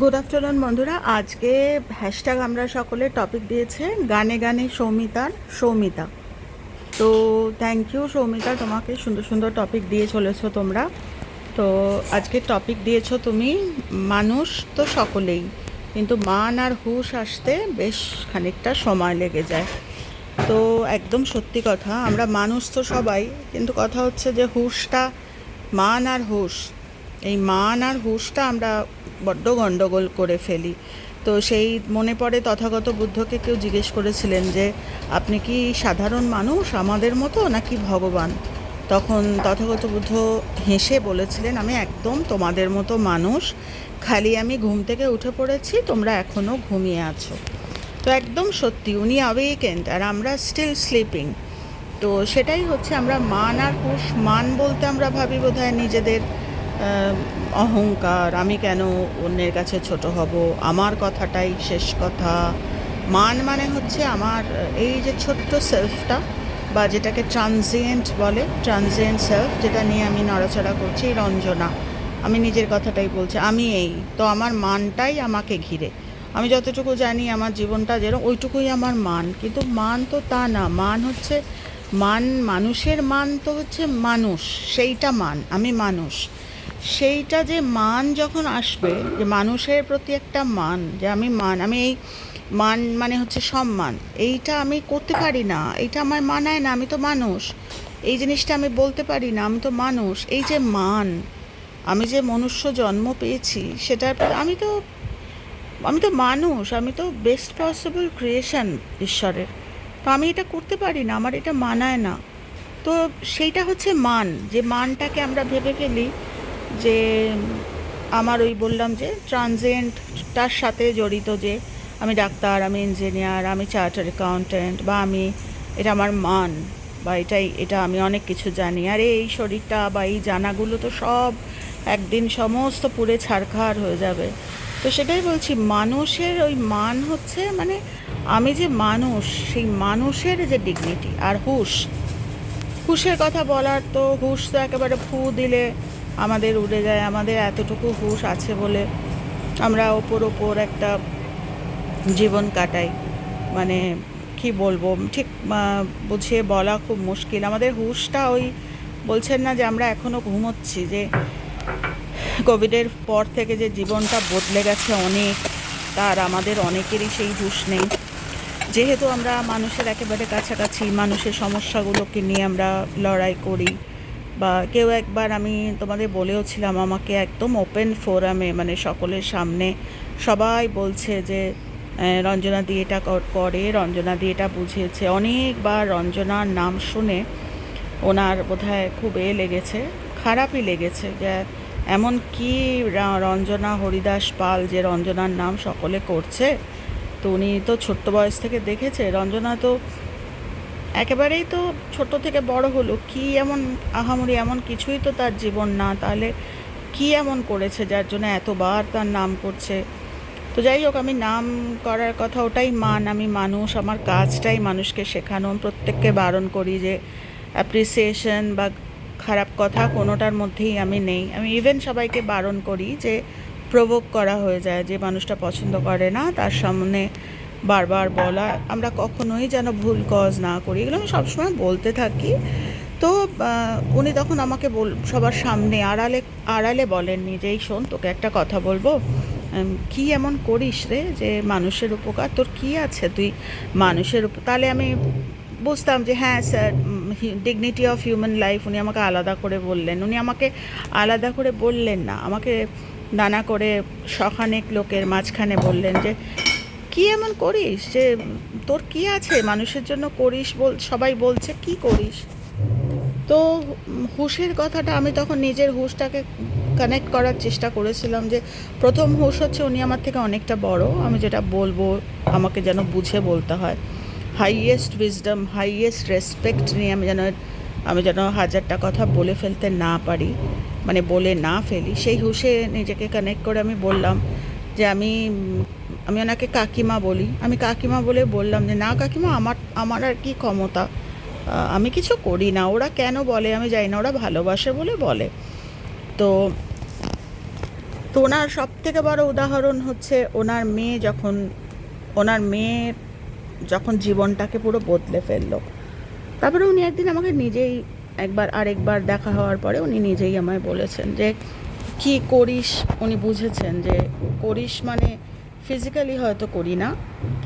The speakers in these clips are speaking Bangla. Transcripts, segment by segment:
গুড আফটারনুন বন্ধুরা। আজকে হ্যাশট্যাগ আমরা সকলে টপিক দিয়েছে, গানে গানে সৌমিতার সৌমিতা। তো থ্যাংক ইউ সৌমিতা, তোমাকে সুন্দর সুন্দর টপিক দিয়ে চলেছো তোমরা। তো আজকে টপিক দিয়েছ তুমি, মানুষ তো সকলেই, কিন্তু মান আর হুশ আসতে বেশ খানিকটা সময় লেগে যায়। তো একদম সত্যি কথা, আমরা মানুষ তো সবাই, কিন্তু কথা হচ্ছে যে হুশটা মান আর হুশ। এই মান আর হুশটা আমরা বড্ড গণ্ডগোল করে ফেলি। তো সেই মনে পড়ে তথাগত বুদ্ধকে কেউ জিজ্ঞেস করেছিলেন যে, আপনি কি সাধারণ মানুষ আমাদের মতো নাকি ভগবান? তখন তথাগত বুদ্ধ হেসে বলেছিলেন, আমি একদম তোমাদের মতো মানুষ। খালি আমি ঘুম থেকে উঠে পড়েছি, তোমরা এখনও ঘুমিয়ে আছো। তো একদম সত্যি, উনি অ্যাওয়েকেন্ড আর আমরা স্টিল স্লিপিং তো সেটাই হচ্ছে আমরা মান আর হুশ মান বলতে আমরা ভাবি বোধহয় নিজেদের অহংকার, আমি কেন অন্যের কাছে ছোট হব? আমার কথাটাই শেষ কথা। মান মানে হচ্ছে আমার, এই যে ছোট্ট সেলফটা বা যেটাকে ট্রানজিয়েন্ট বলে ট্রানজিয়েন্ট সেলফ যেটা নিয়ে আমি নড়াচড়া করছি রঞ্জনা। আমি নিজের কথাটাই বলছি, আমি এই। তো আমার মানটাই আমাকে ঘিরে। আমি যতটুকু জানি আমার জীবনটা যেরকম ওইটুকুই আমার মান। কিন্তু মান তো তা না, মান হচ্ছে মান, মানুষের মান তো হচ্ছে মানুষ, সেইটা মান, আমি মানুষ। সেইটা যে মান যখন আসবে, যে মানুষের প্রতি একটা মান, যে আমি মান, আমি এই মান মানে হচ্ছে সম্মান, এইটা আমি করতে পারি না, এইটা আমার মানায় না, আমি তো মানুষ, এই জিনিসটা আমি বলতে পারি না, আমি তো মানুষ, এই যে মান, আমি যে মনুষ্য জন্ম পেয়েছি, সেটার পর আমি তো আমি তো মানুষ, আমি তো বেস্ট পসিবল ক্রিয়েশন ঈশ্বরের, তো আমি এটা করতে পারি না, আমার এটা মানায় না, তো সেইটা হচ্ছে মান, যে মানটাকে আমরা ভেবে ফেলি যে আমার ওই বললাম যে ট্রানজেন্টটার সাথে জড়িত যে আমি ডাক্তার, আমি ইঞ্জিনিয়ার, আমি চার্টার অ্যাকাউন্টেন্ট বা আমি, এটা আমার মান বা এটাই, এটা আমি অনেক কিছু জানি। আর এই শরীরটা বা এই জানাগুলো তো সব একদিন সমস্ত পুরে ছারখার হয়ে যাবে। তো সেটাই বলছি, মানুষের ওই মান হচ্ছে মানে আমি যে মানুষ, সেই মানুষের যে ডিগনিটি আর হুশ। হুশের কথা বলার তো হুশ তো একেবারে ফু দিলে আমাদের উড়ে যায়, আমাদের এতটুকু হুশ আছে বলে আমরা ওপর ওপর একটা জীবন কাটাই। মানে কি বলব? ঠিক বুঝিয়ে বলা খুব মুশকিল। আমাদের হুশটা ওই বলছেন না যে আমরা এখনও ঘুমোচ্ছি, যে কোভিডের পর থেকে যে জীবনটা বদলে গেছে অনেক, তার আমাদের অনেকেরই সেই হুশ নেই। যেহেতু আমরা মানুষের একেবারে কাছাকাছি, মানুষের সমস্যাগুলোকে নিয়ে আমরা লড়াই করি বা কেউ একবার আমি তোমাদের বলেওছিলাম, আমাকে একদম ওপেন ফোরামে মানে সকলের সামনে সবাই বলছে যে রঞ্জনা দি এটা করে রঞ্জনা দি এটা বুঝিয়েছে। অনেকবার রঞ্জনার নাম শুনে ওনার বোধহয় খুব এ লেগেছে, খারাপই লেগেছে যে, এমন কি রঞ্জনা হরিদাস পাল যে রঞ্জনার নাম সকলে করছে? তো উনি তো ছোট্ট বয়স থেকে দেখেছে, রঞ্জনা তো একেবারেই তো ছোট থেকে বড় হলো, কি এমন আহামরি এমন কিছুই তো তার জীবন না। তাহলে কি এমন করেছে যার জন্য এতবার তার নাম করছে? তো যাই হোক, আমি নাম করার কথা ওটাই মান, আমি মানুষ, আমার কাজটাই মানুষকে শেখানো প্রত্যেককে বারণ করি যে অ্যাপ্রিসিয়েশন বা খারাপ কথা কোনোটার মধ্যেই আমি নেই। আমি ইভেন সবাইকে বারণ করি যে প্রভোগ করা হয়ে যায়, যে মানুষটা পছন্দ করে না, তার সামনে বারবার বলা, আমরা কখনোই যেন ভুল কজ না করি, এগুলো আমি সবসময় বলতে থাকি। তো উনি তখন আমাকে বল, সবার সামনে আড়ালে আড়ালে বলেননি যে, এই শোন, তোকে একটা কথা বলব। কি এমন করিস রে যে, মানুষের উপকার? তোর কি আছে? তুই মানুষের উপ তাহলে আমি বুঝতাম যে হ্যাঁ sir dignity of human life উনি আমাকে আলাদা করে বললেন। উনি আমাকে আলাদা করে বললেন না, আমাকে নানা করে শখানেক লোকের মাঝখানে বললেন যে কি এমন করিস যে তোর কি আছে? মানুষের জন্য করিস বল, সবাই বলছে, কি করিস? তো হুঁশের কথাটা আমি তখন নিজের হুশটাকে কানেক্ট করার চেষ্টা করেছিলাম যে প্রথম হুঁশ হচ্ছে উনি আমার থেকে অনেকটা বড়। আমি যেটা বলব, আমাকে যেন বুঝে বলতে হয়। হাইয়েস্ট উইজডম হাইয়েস্ট রেসপেক্ট নিয়ে আমি যেন আমি যেন হাজারটা কথা বলে ফেলতে না পারি মানে বলে না ফেলি। সেই হুঁশে নিজেকে কানেক্ট করে আমি বললাম যে আমি আমি ওনাকে কাকিমা বলি। আমি কাকিমা বলে বললাম যে, না কাকিমা, আমার আমার আর কি ক্ষমতা? আমি কিছু করি না। ওরা কেন বলে আমি জানি না। ওরা ভালোবাসে বলে বলে। তো তো ওনার সব থেকে বড় উদাহরণ হচ্ছে ওনার মেয়ে যখন, ওনার মেয়ে যখন জীবনটাকে পুরো বদলে ফেলল। তারপরে উনি একদিন আমাকে নিজেই একবার, আরেকবার দেখা হওয়ার পরে উনি নিজেই আমায় বলেছেন যে, কি করিস? উনি বুঝেছেন যে, করিস মানে ফিজিক্যালি হয়তো করি না,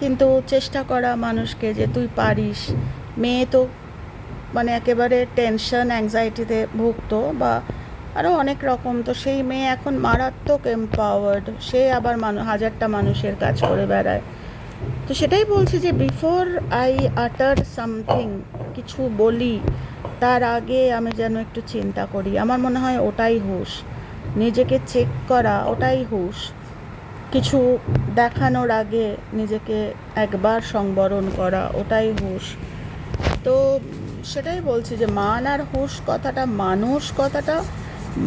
কিন্তু চেষ্টা করা মানুষকে যে তুই পারিস। মেয়ে তো মানে একেবারে টেনশন অ্যাংজাইটিতে ভুগতো বা আরও অনেক রকম। তো সেই মেয়ে এখন মারাত্মক এম্পাওয়ার্ড সে আবার মানু, হাজারটা মানুষের কাজ করে বেড়ায়। তো সেটাই বলছি যে বিফোর আই আটার সামথিং কিছু বলি, তার আগে আমি যেন একটু চিন্তা করি। আমার মনে হয় ওটাই হুশ। নিজেকে চেক করা, ওটাই হুশ। কিছু দেখানোর আগে নিজেকে একবার সংবরণ করা, ওটাই হুশ। তো সেটাই বলছি যে মান আর হুশ কথাটা, মানুষ কথাটা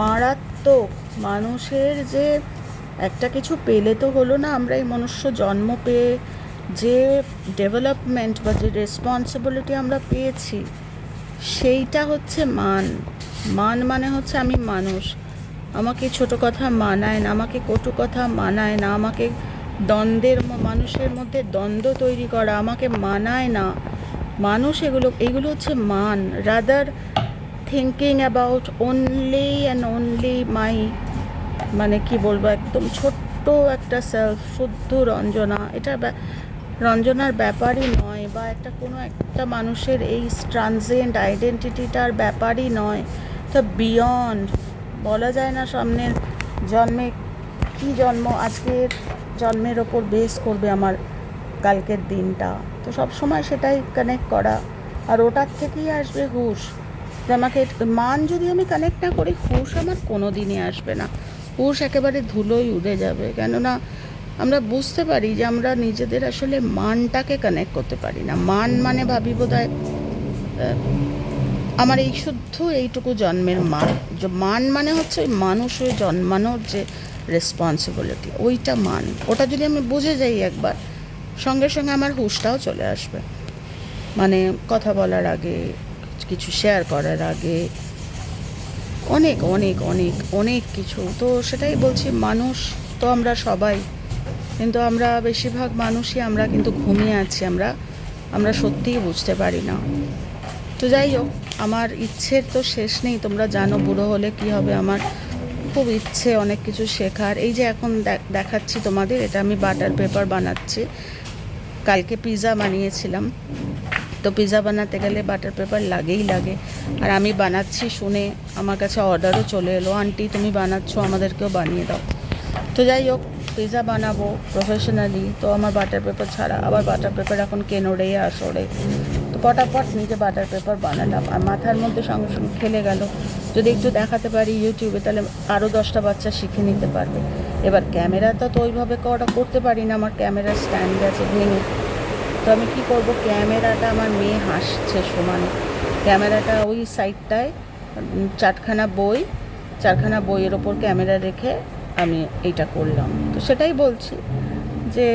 মারাত্মক। মানুষের যে একটা কিছু পেলে তো হলো না, আমরা এই মনুষ্য জন্ম পেয়ে যে ডেভেলপমেন্ট বা যে রেসপন্সিবিলিটি আমরা পেয়েছি, সেইটা হচ্ছে মান। মান মানে হচ্ছে আমি মানুষ। আমাকে ছোট কথা মানায় না, আমাকে কটু কথা মানায় না, আমাকে দ্বন্দ্বের মানুষের মধ্যে দ্বন্দ্ব তৈরি করা, আমাকে মানায় না। মানুষ এগুলো এগুলো হচ্ছে মান। Rather thinking about only and only my মানে কি বলব, একদম ছোট্ট একটা সেলফ শুদ্ধ রঞ্জনা। এটা রঞ্জনার ব্যাপারই নয় বা একটা কোনো একটা মানুষের এই ট্রানজেন্ট আইডেন্টিটিটার ব্যাপারই নয়। তো বিয়ন্ড বলা যায় না সামনের জন্মে কি জন্ম, আজকের জন্মের ওপর বেস করবে আমার কালকের দিনটা। তো সব সময় সেটাই কানেক্ট করা। আর ওটার থেকেই আসবে হুশ। যে আমাকে মান যদি আমি কানেক্ট না করি, হুশ আমার কোনো দিনই আসবে না। হুশ একেবারে ধুলোই উড়ে যাবে। কেননা আমরা বুঝতে পারি যে আমরা নিজেদের আসলে মানটাকে কানেক্ট করতে পারি না। মান মানে ভাবি বোধ আমার এই শুদ্ধ এইটুকু জন্মের মান। মান মানে হচ্ছে ওই মানুষ হয়ে জন্মানোর যে রেসপন্সিবিলিটি ওইটা মান। ওটা যদি আমি বুঝে যাই একবার, সঙ্গে সঙ্গে আমার হুশটাও চলে আসবে। মানে কথা বলার আগে, কিছু শেয়ার করার আগে, অনেক অনেক অনেক অনেক কিছু। তো সেটাই বলছি, মানুষ তো আমরা সবাই, কিন্তু আমরা বেশিরভাগ মানুষই আমরা কিন্তু ঘুমিয়ে আছি, আমরা আমরা সত্যিই বুঝতে পারি না। তো যাই হোক, আমার ইচ্ছের তো শেষ নেই। তোমরা জানো বুড়ো হলে কি হবে, আমার খুব ইচ্ছে অনেক কিছু শেখার। এই যে এখন দেখ- দেখাচ্ছি তোমাদের, এটা আমি বাটার পেপার বানাচ্ছি। কালকে পিৎজা বানিয়েছিলাম। তো পিৎজা বানাতে গেলে বাটার পেপার লাগেই লাগে। আর আমি বানাচ্ছি শুনে আমার কাছে অর্ডারও চলে এলো। আন্টি, তুমি বানাচ্ছ, আমাদেরকেও বানিয়ে দাও। তো যাই হোক পিৎজা বানাবো প্রফেশনালি তো আমার বাটার পেপার ছাড়া, আবার বাটার পেপার এখন কেনোড়ে আসরে। তো কটা পটাপট নিজে বাটার পেপার বানালাম আর মাথার মধ্যে সঙ্গে সঙ্গে খেলে গেল। যদি একটু দেখাতে পারি ইউটিউবে তাহলে আরও দশটা বাচ্চা শিখে নিতে পারবে। এবার ক্যামেরাটা তো ওইভাবে কটা করতে পারি না, আমার ক্যামেরা স্ট্যান্ড আছে ভেঙে। তো আমি কি করব? ক্যামেরাটা আমার মেয়ে হাসছে সমানে। ক্যামেরাটা ওই সাইডটায় চারখানা বই, চারখানা বইয়ের ওপর ক্যামেরা রেখে আমি এইটা করলাম। তো সেটাই বলছি যে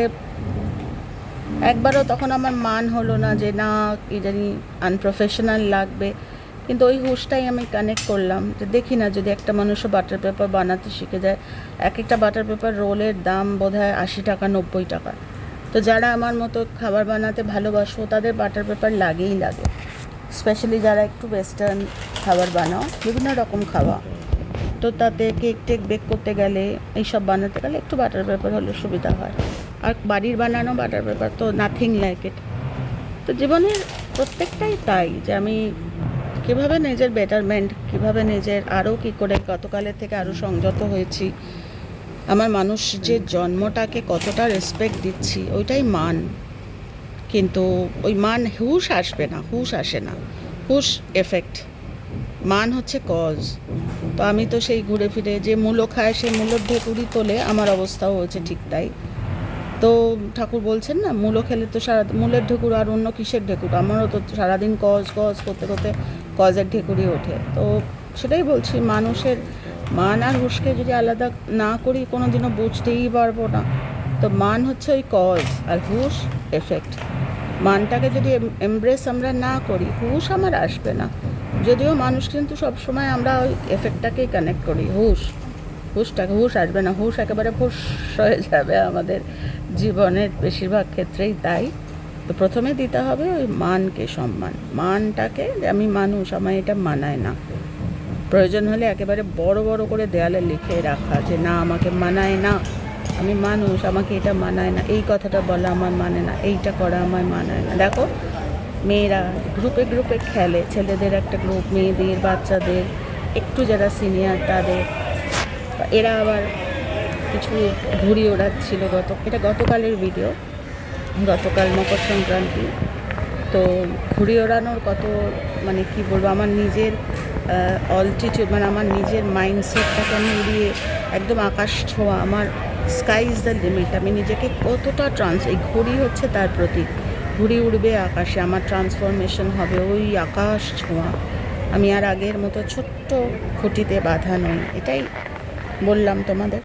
একবারও তখন আমার মান হলো না যে না, কি জানি আনপ্রফেশনাল লাগবে। কিন্তু ওই হুশটাই আমি কানেক্ট করলাম যে দেখি না, যদি একটা মানুষও বাটার পেপার বানাতে শিখে যায়, এক একটা বাটার পেপার রোলের দাম বোধ হয় আশি টাকা, নব্বই টাকা। তো যারা আমার মতো খাবার বানাতে ভালোবাসো, তাদের বাটার পেপার লাগেই লাগে। স্পেশালি যারা একটু ওয়েস্টার্ন খাবার বানাও, বিভিন্ন রকম খাওয়া। তো তাতে কেক টেক বেক করতে গেলে, এইসব বানাতে গেলে একটু বাটার পেপার হলে সুবিধা হয়। আর বাড়ির বানানো বাটার পেপার তো নাথিং লাইক ইট তো জীবনের প্রত্যেকটাই তাই যে আমি কীভাবে নিজের বেটারমেন্ট কীভাবে নিজের আরও কী করে গতকালের থেকে আরও সংযত হয়েছি, আমার মানুষ যে জন্মটাকে কতটা রেসপেক্ট দিচ্ছি, ওইটাই মান। কিন্তু ওই মান হুশ আসবে না, হুশ আসে না। হুশ এফেক্ট মান হচ্ছে কজ তো আমি তো সেই ঘুরে ফিরে যে মূলো খায়, সে মূলোর ঢেকুরি তোলে আমার অবস্থাও হয়েছে ঠিক তাই। তো ঠাকুর বলছেন না, মূলো খেলে তো সারা, মূলের ঢেকুর আর অন্য কিসের ঢেকুর? আমারও তো সারাদিন কজ কজ করতে করতে কজের ঢেকুরি ওঠে। তো সেটাই বলছি, মানুষের মান আর হুশকে যদি আলাদা না করি কোনো দিনও বুঝতেই পারব না। তো মান হচ্ছে ওই কজ আর হুশ, এফেক্ট। মানটাকে যদি এমব্রেস আমরা না করি, হুশ আমার আসবে না। যদিও মানুষ কিন্তু সবসময় আমরা ওই এফেক্টটাকেই কানেক্ট করি, হুশ। হুশটাকে হুশ আসবে না, হুশ একেবারে হুশ হয়ে যাবে আমাদের জীবনের বেশিরভাগ ক্ষেত্রেই তাই। তো প্রথমে দিতে হবে ওই মানকে সম্মান। মানটাকে, আমি মানুষ আমার এটা মানায় না। প্রয়োজন হলে একেবারে বড় বড় করে দেয়ালে লিখে রাখা যে, না, আমাকে মানায় না। আমি মানুষ, আমাকে এটা মানায় না। এই কথাটা বলা আমার মানে না, এইটা করা আমার মানায় না। দেখো, মেয়েরা গ্রুপে গ্রুপে খেলে। ছেলেদের একটা গ্রুপ, মেয়েদের, বাচ্চাদের, একটু যারা সিনিয়র তাদের এরা আবার কিছু ঘুড়ি ওড়াচ্ছিল গত, এটা গতকালের ভিডিও গতকাল মকর সংক্রান্তি। তো ঘুড়ি ওড়ানোর কত মানে কি বলব, আমার নিজের অলটিটিউড মানে আমার নিজের মাইন্ডসেটটাকে আমি উড়িয়ে একদম আকাশ ছোঁয়া, আমার স্কাই ইজ দ্য লিমিট আমি নিজেকে কতটা ট্রান্স এই ঘড়ি হচ্ছে তার প্রতীক। ঘুড়ি উড়বে আকাশে, আমার ট্রান্সফরমেশন হবে ওই আকাশ ছোঁয়া। আমি আর আগের মতো ছোট্ট খুঁটিতে বাধা নই। এটাই বললাম তোমাদের।